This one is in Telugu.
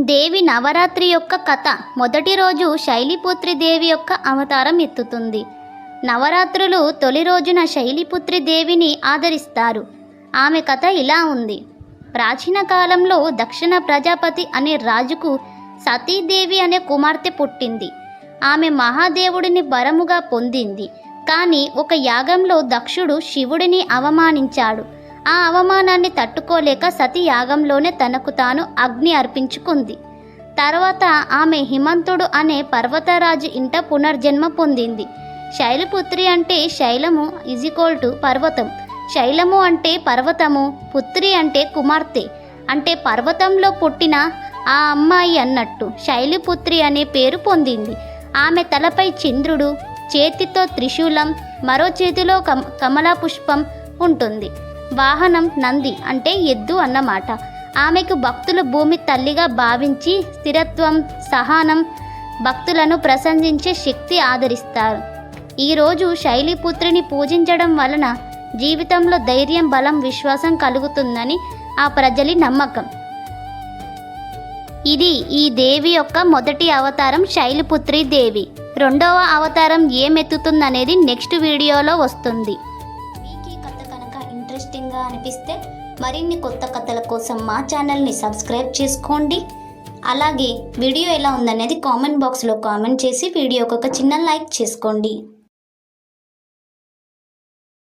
దేవి నవరాత్రి యొక్క కథ మొదటి రోజు శైలిపుత్రి దేవి యొక్క అవతారం ఎత్తుతుంది. నవరాత్రులు తొలి రోజున శైలిపుత్రి దేవిని ఆదరిస్తారు. ఆమె కథ ఇలా ఉంది. ప్రాచీన కాలంలో దక్షిణ ప్రజాపతి అనే రాజుకు సతీదేవి అనే కుమార్తె పుట్టింది. ఆమె మహాదేవుడిని వరముగా పొందింది. కానీ ఒక యాగంలో దక్షుడు శివుడిని అవమానించాడు. ఆ అవమానాన్ని తట్టుకోలేక సతి యాగంలోనే తనకు తాను అగ్ని అర్పించుకుంది. తర్వాత ఆమె హిమంతుడు అనే పర్వతరాజు ఇంట పునర్జన్మ పొందింది. శైలపుత్రి అంటే శైలము ఈక్వల్ టు పర్వతం. శైలము అంటే పర్వతము పుత్రి అంటే కుమార్తె. అంటే పర్వతంలో పుట్టిన ఆ అమ్మాయి అన్నట్టు శైలిపుత్రి అనే పేరు పొందింది. ఆమె తలపై చంద్రుడు చేతితో త్రిశూలం మరో చేతిలో కమ కమలా పుష్పం ఉంటుంది. వాహనం నంది అంటే ఎద్దు అన్నమాట. ఆమెకు భక్తులు భూమి తల్లిగా భావించి స్థిరత్వం సహనం భక్తులను ప్రశంసించే శక్తి ఆదరిస్తారు. ఈరోజు శైలిపుత్రిని పూజించడం వలన జీవితంలో ధైర్యం బలం విశ్వాసం కలుగుతుందని ఆ ప్రజలి నమ్మకం. ఇది ఈ దేవి యొక్క మొదటి అవతారం శైలిపుత్రి దేవి. రెండవ అవతారం ఏమెత్తుతుందనేది నెక్స్ట్ వీడియోలో వస్తుంది. ఇంట్రెస్టింగ్గా అనిపిస్తే మరిన్ని కొత్త కథల కోసం మా ఛానల్ని సబ్స్క్రైబ్ చేసుకోండి. అలాగే వీడియో ఎలా ఉందనేది కామెంట్ బాక్స్లో కామెంట్ చేసి వీడియోకి ఒక చిన్న లైక్ చేసుకోండి.